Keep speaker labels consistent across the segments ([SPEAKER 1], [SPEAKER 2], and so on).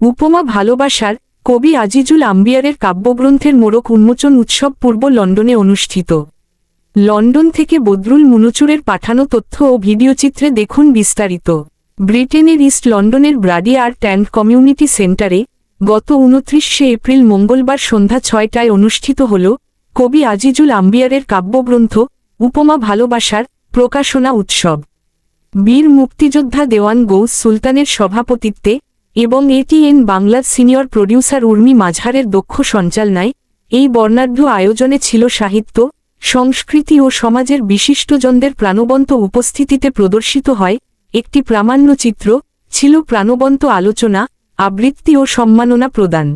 [SPEAKER 1] উপমা ভালোবাসার কবি আজিজুল আম্বিয়ারের কাব্যগ্রন্থের মোড়ক উন্মোচন উৎসব পূর্ব লন্ডনে অনুষ্ঠিত। লন্ডন থেকে বদরুল মুনুচুরের পাঠানো তথ্য ও ভিডিওচিত্রে দেখুন বিস্তারিত। ব্রিটেনের ইস্ট লন্ডনের ব্রাডি আর্ট অ্যান্ড কমিউনিটি সেন্টারে গত উনত্রিশে এপ্রিল মঙ্গলবার সন্ধ্যা ছয়টায় অনুষ্ঠিত হল কবি আজিজুল আম্বিয়ারের কাব্যগ্রন্থ উপমা ভালোবাসার প্রকাশনা উৎসব। বীর মুক্তিযোদ্ধা দেওয়ান গৌস সুলতানের সভাপতিত্বে এবং এটিএন বাংলার সিনিয়র প্রডিউসার উর্মি মাঝারের দক্ষ সঞ্চালনায় এই বর্ণাঢ্য আয়োজনে ছিল সাহিত্য, সংস্কৃতি ও সমাজের বিশিষ্টজনদের প্রাণবন্ত উপস্থিতিতে প্রদর্শিত হয় একটি প্রামাণ্যচিত্র ছিল প্রাণবন্ত আলোচনা, আবৃত্তি ও সম্মাননা প্রদান।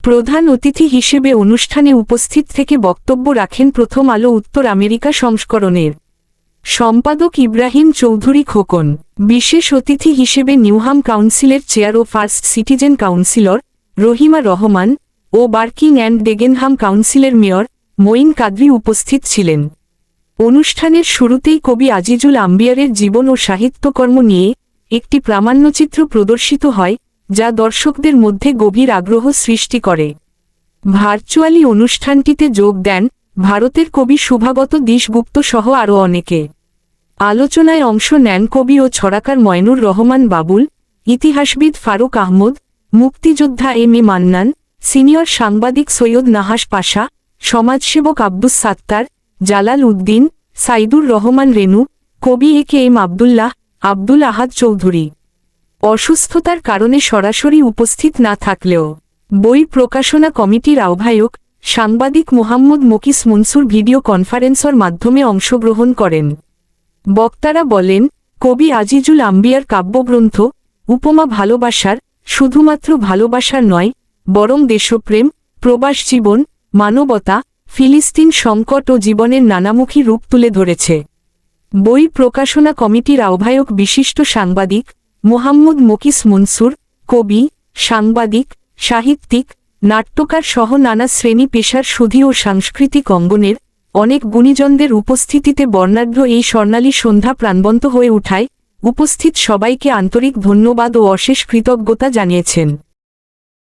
[SPEAKER 1] প্রধান অতিথি হিসেবে অনুষ্ঠানে উপস্থিত থেকে বক্তব্য রাখেন প্রথম আলো উত্তর আমেরিকা সংস্করণের সম্পাদক ইব্রাহিম চৌধুরী খোকন, বিশেষ অতিথি হিসেবে নিউহাম কাউন্সিলের chair O first citizen councillor Rahima Rahman O Barking and Dagenham কাউন্সিলের মেয়র মঈন কাদরি উপস্থিত ছিলেন। অনুষ্ঠানের শুরুতেই কবি আজিজুল আম্বিয়ারের জীবন ও সাহিত্যকর্ম নিয়ে একটি প্রামাণ্যচিত্র প্রদর্শিত হয়, যা দর্শকদের মধ্যে গভীর আগ্রহ সৃষ্টি করে। ভার্চুয়ালি অনুষ্ঠানটিতে যোগ দেন ভারতের কবি শুভাগত দিশগুপ্ত সহ আরও অনেকে। আলোচনায় অংশ নেন কবি ও ছড়াকার ময়নুর রহমান বাবুল, ইতিহাসবিদ ফারুক আহমদ, মুক্তিযোদ্ধা এম এ মান্নান, সিনিয়র সাংবাদিক সৈয়দ নাহাস পাশা, সমাজসেবক আব্দুস সাত্তার, জালাল উদ্দিন, সাইদুর রহমান রেনু কবি A K M Abdullah, Abdul Ahad Chowdhury. অসুস্থতার কারণে সরাসরি উপস্থিত না থাকলেও বই প্রকাশনা কমিটির আহ্বায়ক সাংবাদিক মোহাম্মদ মকিস মনসুর ভিডিও কনফারেন্সর মাধ্যমে অংশগ্রহণ করেন। বক্তারা বলেন, কবি আজিজুল আম্বিয়ার কাব্যগ্রন্থ, উপমা ভালোবাসার, শুধুমাত্র ভালোবাসার নয়, বরং দেশপ্রেম, প্রবাস জীবন, মানবতা, ফিলিস্তিন সংকট ও জীবনের নানামুখী রূপ তুলে ধরেছে। বই প্রকাশনা কমিটির আহ্বায়ক বিশিষ্ট সাংবাদিক, মোহাম্মদ মকিস মনসুর, কবি, সাংবাদিক, সাহিত্যিক, নাট্যকার সহ নানা শ্রেণি পেশার সুধী ও সাংস্কৃতিক অঙ্গনের অনেক গুণীজনদের উপস্থিতিতে বর্ণাঢ্য এই স্বর্ণালী সন্ধ্যা প্রাণবন্ত হয়ে উঠায়, উপস্থিত সবাইকে আন্তরিক ধন্যবাদ ও অশেষ কৃতজ্ঞতা জানিয়েছেন।